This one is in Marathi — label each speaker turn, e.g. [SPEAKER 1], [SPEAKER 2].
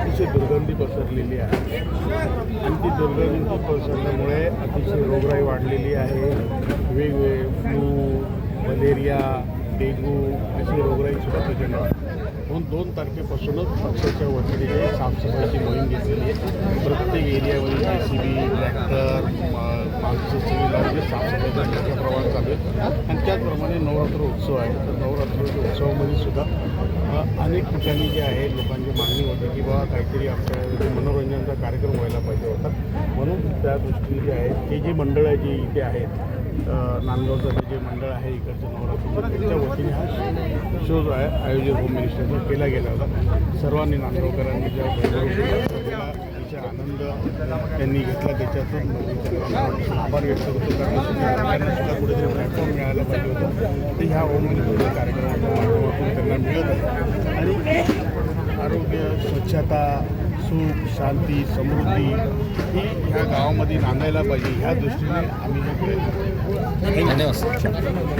[SPEAKER 1] अतिशय दुर्गंधी पसरलेली आहे. आणि ती दुर्गंधी पसरल्यामुळे अतिशय रोगराई वाढलेली आहे. वेगवेगळे फ्लू मलेरिया डेंग्यू अशी रोगराई सुद्धा प्रचंड म्हणून दोन तारखेपासूनच पक्षाच्या वतीने साफसफाईची मोहीम घेतलेली आहे. प्रत्येक एरियामध्ये जे सी बी ट्रॅक्टर सुविधा म्हणजे साफसफाईचा मोठ्या प्रमाणात चालू आहे. आणि त्याचप्रमाणे नवरात्र उत्सव आहे. तर नवरात्रोत्सव उत्सवामध्ये सुद्धा अनेक ठिकाणी जे आहे लोकांची मागणी होती की बाबा काहीतरी आमच्या मनोरंजनाचा कार्यक्रम व्हायला पाहिजे होता. म्हणून त्या दृष्टीने जे आहे ते जे मंडळं जे इथे आहेत नांदगावचं जे मंडळ आहे इकडचं नवरात्र त्यांच्या वतीने हा शो जो आहे आयोजित होम मिनिस्टरचा केला गेला होता. सर्वांनी नांदगावकरांनी ज्या आनंद त्यांनी घेतला त्याच्यातून. म्हणजे आभार व्यक्त करतो. कारण सुद्धा कुठेतरी प्लॅटफॉर्म मिळायला पाहिजे होतं. ते ह्या होम कार्यक्रमाच्या माध्यमातून त्यांना मिळत आहे. आणि आरोग्य स्वच्छता सुख शांती समृद्धी ही ह्या गावामध्ये नांदायला पाहिजे. ह्या दृष्टीने आम्ही हे प्रयत्न
[SPEAKER 2] धन्यवाद.